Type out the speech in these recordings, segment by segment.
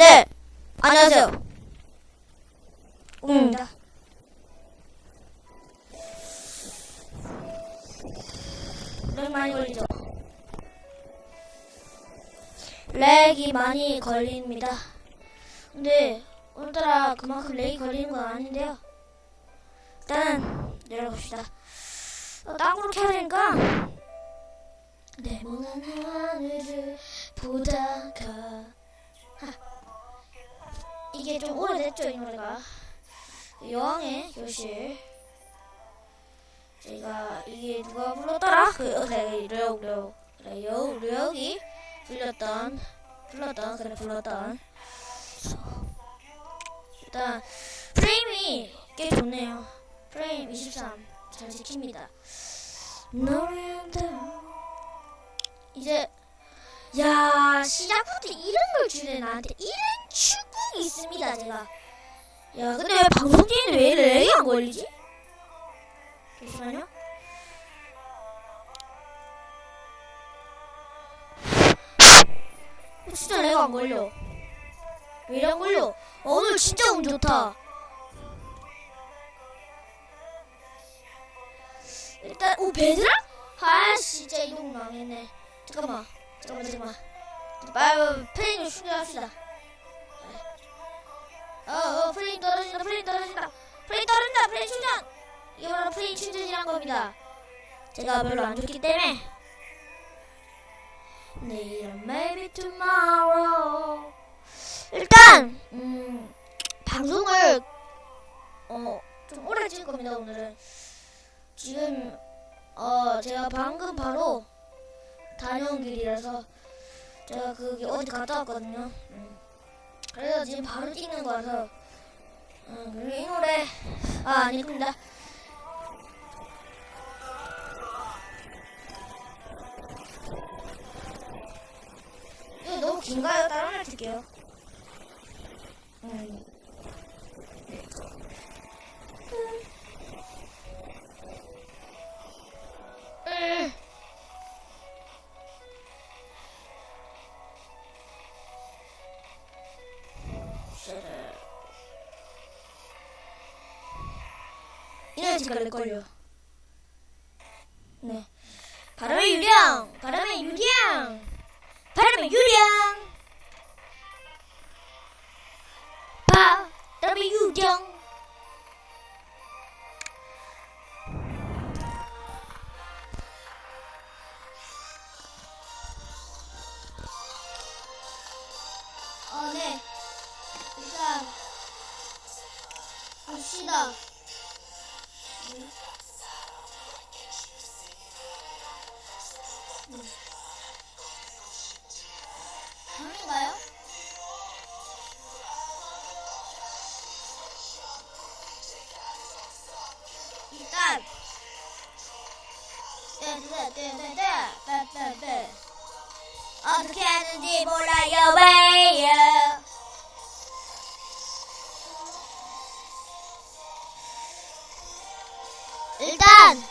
네. 안녕하세요. 웅입니다. 렉 많이 걸리죠? 렉이 많이 걸립니다. 근데 오늘따라 그만큼 렉이 걸리는 건 아닌데요. 일단 내려봅시다. 어, 땅으로 켜야 되니까 네모난 하늘을 보다가 하. 이게 좀 오래됐죠 이 노래가? 여왕의 교실. 제가 이게 누가 불렀더라? 그 어, 그래 려욱 려욱 그래 여우 려욱이 불렸던 불렀던 그래 불렀던. 일단 프레임이 꽤 좋네요. 프레임 23 잘 지킵니다. 노래한다 이제 야 시작부터 이런 걸 주네 나한테. 이런 축 복이 있습니다 제가. 야 근데 왜 방송 중에는 왜 렉이 안 걸리지? 잠시만요. 어, 진짜 렉 안 걸려. 왜 안 걸려? 어, 오늘 진짜 운 좋다. 일단 오 베드라? 아 진짜 이동 망했네. 잠깐만 잠깐만 잠깐만. 빨리 좀 충전합시다 어, 어 프레임 떨어진다 프레임 떨어진다. 프레임 떨어진다 프레임 충전. 이게 바로 프레임 충전이란 겁니다. 제가 별로 안 좋기 때문에. 내일은 maybe tomorrow. 일단 음 방송을 어좀 오래 찍을 겁니다 오늘은. 지금 어 제가 방금 바로 다녀온 길이라서 제가 그게 어디 갔다 왔거든요. 음. 그래서 지금 바로 찍는 거라서 음, 그리고 이 노래 아 아닙니다. 이거 너무 긴가요? 다른 애 틀게요. 걸려. 네. 바람의 유령, 바람의 유령, 바람의 유령, 바람의 유령. 어, 네. 일단 갑시다. 어떻게 하는지 몰라요 왜요? 일단!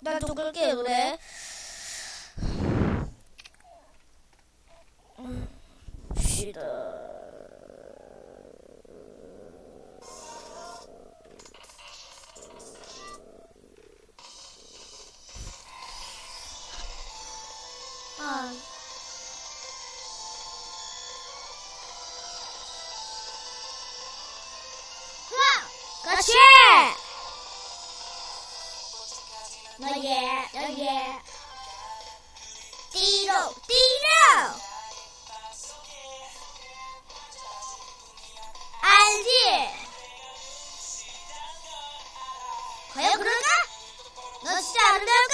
난좀 끌게요 노래 너예, 너예. 뒤로, 뒤로! 알지? 과연 그럴까? 너 진짜 아름다울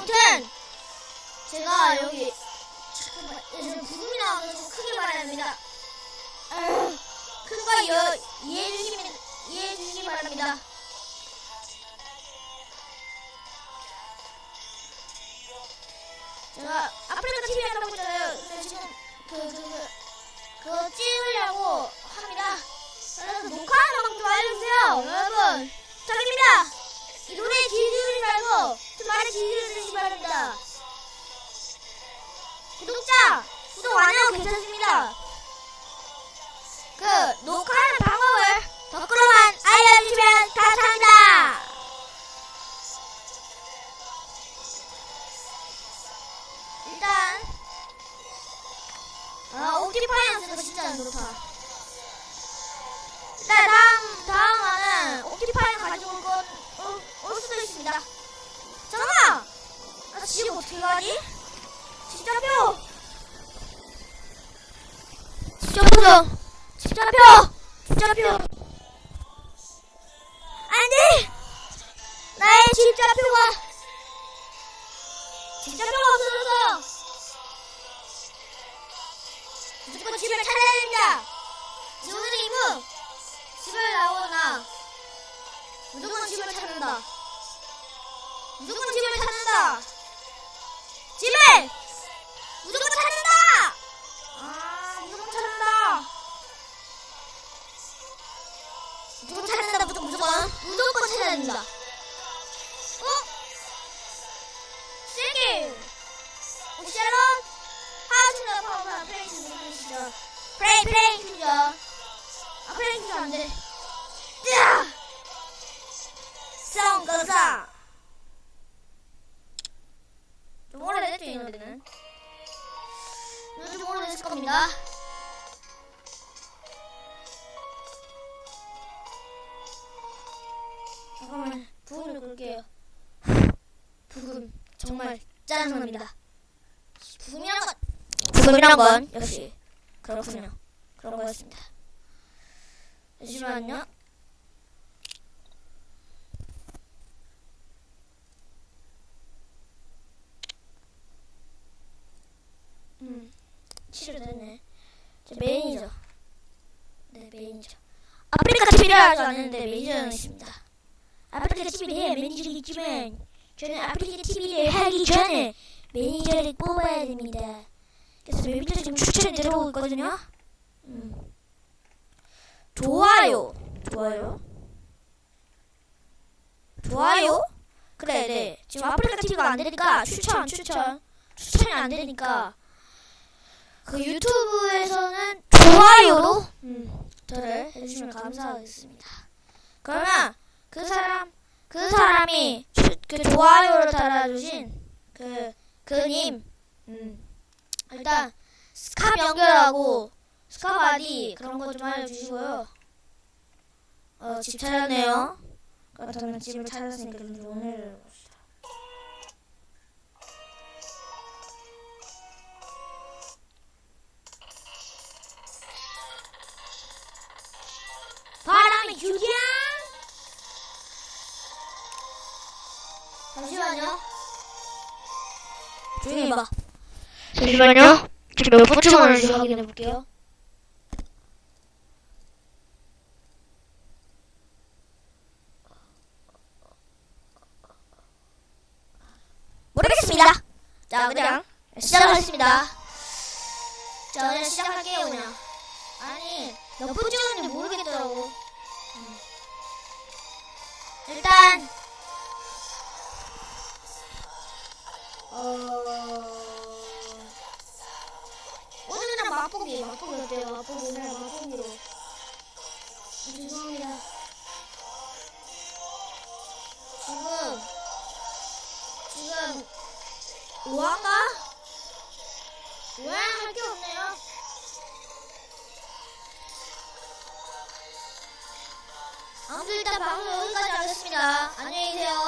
아무튼 제가 여기 지금 부금이 나와서 좀 크게 말해야 합니다. 큰 거 이해해 주시면 이해 주시기 바랍니다. 제가 아프리카 TV 한다고 했잖아요. 그그그 그, 그, 찍으려고 합니다. 그래서 녹화하는 방법 알려주세요. 여러분, 부탁입니다. 이 노래 길들이지 말고 좀 많이 길들이시기 바랍니다. 구독자, 구독 안 해도 괜찮습니다. 그, 녹화하는 방법을 댓글로만 알려주시면 감사합니다. 일단 아 옵티파이언스가 진짜 좋다. 가지? 진짜 표! 진짜 표! 진짜 표! 진짜 표! 안 돼! 나의 진짜 표가 진짜 표가 없어졌어! 무조건 집을 찾아야! 지오는 이브! 집을 나오거나 무조건 집을 찾는다. 무조건 집을 찾는다. 집을 무조건 찾는다. 아 무조건 찾는다. 무조건 찾는다. 무조건 무조건 무조건 찾아야 된다. 어? 혹시 여러분 하우스나 파워나 프레이스 누르시죠. 프레이 프레이 큐죠. 아 프레이 큐안 돼. 야! 썬거사 좀 오래됐죠 이 노래는. 노래 좀 오래됐을 겁니다. 잠깐만 부금 좀 끌게요. 부금 정말 짜증납니다. 부금이란 건 부금이란 건 역시 그렇군요. 그런 거였습니다. 잠시만요 음, 치료됐네. 제 매니저. 네, 매니저. 아프리카 TV를 하지 않는데 매니저는 있습니다. 아프리카 TV를 해야 매니저가 있지만 저는 아프리카 TV를 하기 전에 매니저를 뽑아야 됩니다. 그래서 매니저 지금 추천이 들어오고 있거든요. 음. 좋아요. 좋아요. 좋아요? 그래, 네. 지금 아프리카 TV가 안 되니까 추천, 추천. 추천이 안 되니까 그 유튜브에서는 좋아요로 음, 저를 해주시면 감사하겠습니다. 그러면 그 사람 그 사람이 주- 그 좋아요를 달아주신 그 그님 음, 일단 스캅 연결하고 스캅 아디 그런 거 좀 알려주시고요. 어, 집 찾았네요. 그렇다면 집을 찾았으니까 좀 오늘 잠시만요. 조용히 해봐. 잠시만요. 지금 몇 분쯤 오는지 확인해 볼게요. 모르겠습니다. 자 그냥 시작하겠습니다. 자 그냥 시작할게요 그냥. 아니 몇분 찍었는지 모르겠더라고. 음. 일단 그냥 맛보기로 아, 죄송합니다 지금 지금 우한가? 우한 할게 없네요 아무튼 일단 방송 여기까지 하겠습니다. 안녕히 계세요.